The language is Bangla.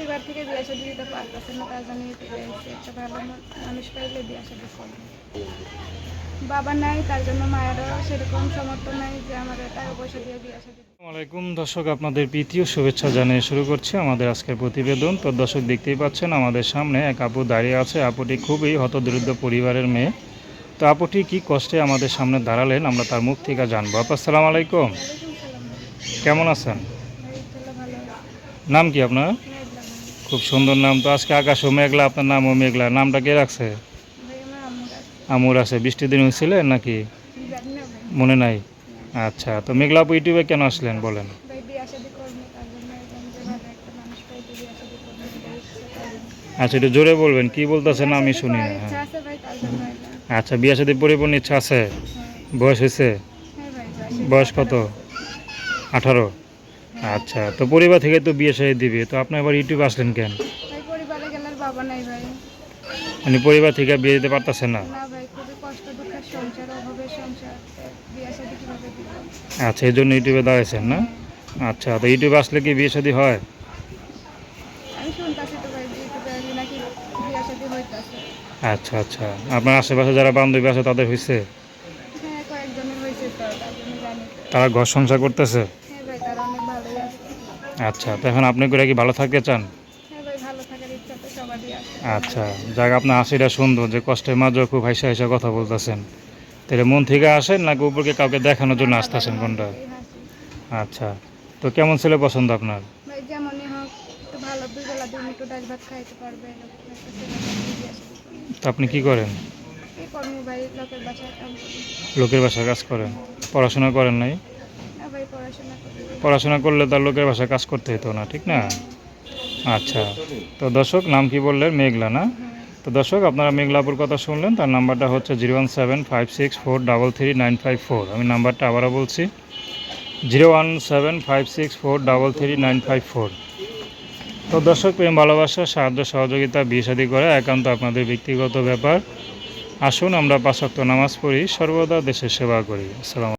পরিবার থেকে বিয়ে শাদী দিতে পারতেছে না তার জন্য একটা ভালো মানুষ পাইলে বিয়ে শাদী করবে বাবা নাই তার জন্য মায়েরও সেরকম সমর্থন নাই যে আমাদের টাকা পয়সা দিয়ে বিয়ে শাদী দিবে। আসসালামাইকুম দর্শক আপনাদের প্রীতীয় শুভেচ্ছা জানিয়ে শুরু করছি আমাদের আজকের প্রতিবেদন তো দর্শক দেখতেই পাচ্ছেন আমাদের সামনে এক আপু দাঁড়িয়ে আছে আপুটি খুবই হতদরিদ্র পরিবারের মেয়ে তো আপুটি কি কষ্টে আমাদের সামনে দাঁড়ালেন আমরা তার মুখ থেকে জানব আপু আলাইকুম সালাম ভাই। কেমন আছেন। নাম কি আপনার। খুব সুন্দর নাম তো। আজকে আকাশও মেঘলা আপনার নামও মেঘলা। নামটা কে রাখছে। আমুর আছে। বৃষ্টির দিন হয়েছিলেন নাকি? মনে নাই। আচ্ছা তো মেঘলা আপু ইউটিউবে কেন আসলেন বলেন। আচ্ছা একটু জোরে বলবেন কি বলতেছেন আমি শুনি না। হ্যাঁ। আচ্ছা বিয়ে সাথে পরিপূর্ণ ইচ্ছা আছে? হ্যাঁ। বয়স হয়েছে? হ্যাঁ বয়স বয়স কত? আঠারো। আচ্ছা তো পরিবার থেকে তো বিয়ে সাথে দিবে তো আপনি আবার ইউটিউবে আসলেন কেন? ভাই পরিবারে গেলে আর বাবা নাই ভাই। মানে পরিবার থেকে বিয়ে দিতে পারতেছেন না? না ভাই খুবই কষ্ট দুঃখের সংসার অভাবের সংসার। বিয়ে শাদী কীভাবে দিব? আচ্ছা এই জন্য ইউটিউবে দাঁড়াইছেন না? আচ্ছা তো ইউটিউবে আসলে কি বিয়ে শাদী হয়? আমি শুনতেছি তো ভাই ইউটিউবে নাকি বিয়ে শাদী হইতাছে। আচ্ছা আচ্ছা আপনার আশেপাশে যারা বান্ধবী আছে তাদের হয়েছে হ্যাঁ কয়েকজনের হয়েছে তো তার জন্য জানি। তারা ঘর সংসার করতেছে? আচ্ছা তো এখন আপনি করে কি ভালো থাকতে চান? হ্যাঁ আচ্ছা যাক আপনার হাসিটা সুন্দর যে কষ্টের মাঝেও খুব হাসা হাসা কথা বলতেছেন। তাহলে মন থেকে আসেন নাকি উপরকে কাউকে দেখানোর জন্য আসতেছেন কোনটা? আচ্ছা তো কেমন ছেলে পছন্দ আপনার। তো আপনি কি করেন? লোকের বাসায় কাজ করেন? পড়াশোনা করেন নাই? পড়াশোনা করলে? তার লোকের বাসায় কাজ করতে হতো না, ঠিক না? আচ্ছা তো দর্শক, নাম কি বললেন? মেঘলা, না? তো দর্শক, আপনারা মেঘলাপুর কথা শুনলেন, তার নাম্বারটা হচ্ছে zero one seven five six four double three nine five four. আমি নাম্বারটা আবারও বলছি, zero one seven five six four double three nine five four. তো দর্শক, প্রেম, ভালোবাসা, সাহায্য, সহযোগিতা, বিয়ে করা একান্ত আপনাদের ব্যক্তিগত ব্যাপার। আসুন, আমরা পাঁচক্ত নামাজ পড়ি, সর্বদা দেশের সেবা করি। আসসালাম